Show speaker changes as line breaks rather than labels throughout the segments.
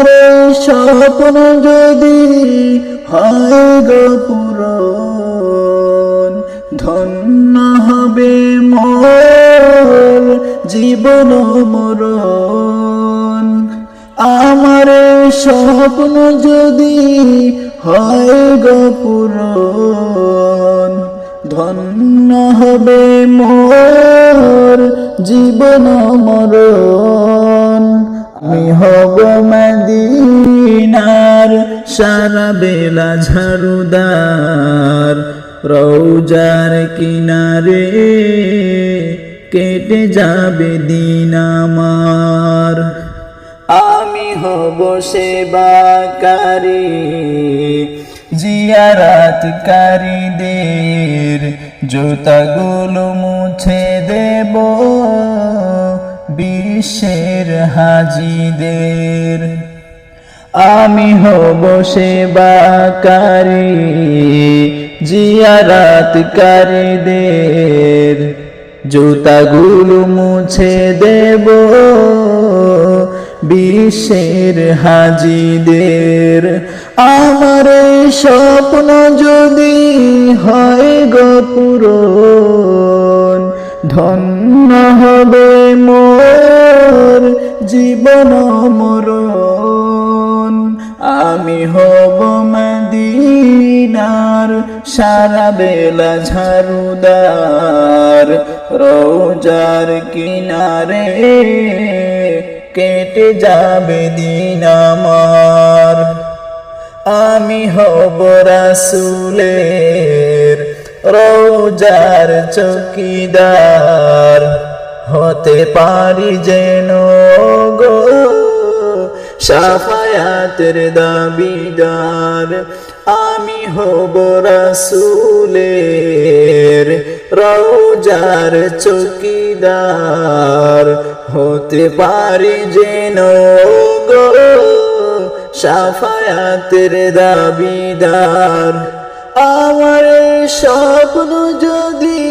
আমার স্বপ্ন যদি হয় গো পূরণ, ধন্য হবে মোর জীবন মরণ। আমার স্বপ্ন যদি হয় গো পূরণ, ধন্য হবে মোর জীবন মরণ। আমি হব মদিনার সারা বেলা ঝাড়ুদার, রৌজার কিনারে কেটে যাবে দিন আমার। আমি হব সেবাকারী, জিয়ারাতকারীদের জুতাগুলো মুছে দেব বিশ্বের হাজিদের। আমি হব সেবাকারী জিয়ারাতকারীদের জুতাগুলো মুছে দেব বিশ্বের হাজিদের। আমার স্বপ্ন যদি হয় গো পূরণ, ধন্য হবে মোর জীবন মরণ আমি হব মদিনার সারা বেলা ঝাড়ুদার। রোজার কিনারে কেটে যাবে দিন আমার। আমি হব রাসুলের রোজার চকিদার। হতে পারি যেন গো সাফায়াতের দাবিদার আমি হব রাসুলের রোজার চকিদার। হতে পারি যেন গো সাফায়াতের দাবিদার। আমার স্বপ্ন যদি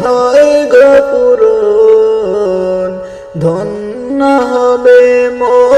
হয় গো পূরণ, ধন্য হবে মোর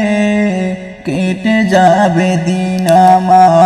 কেটে যাবে দিন আমার।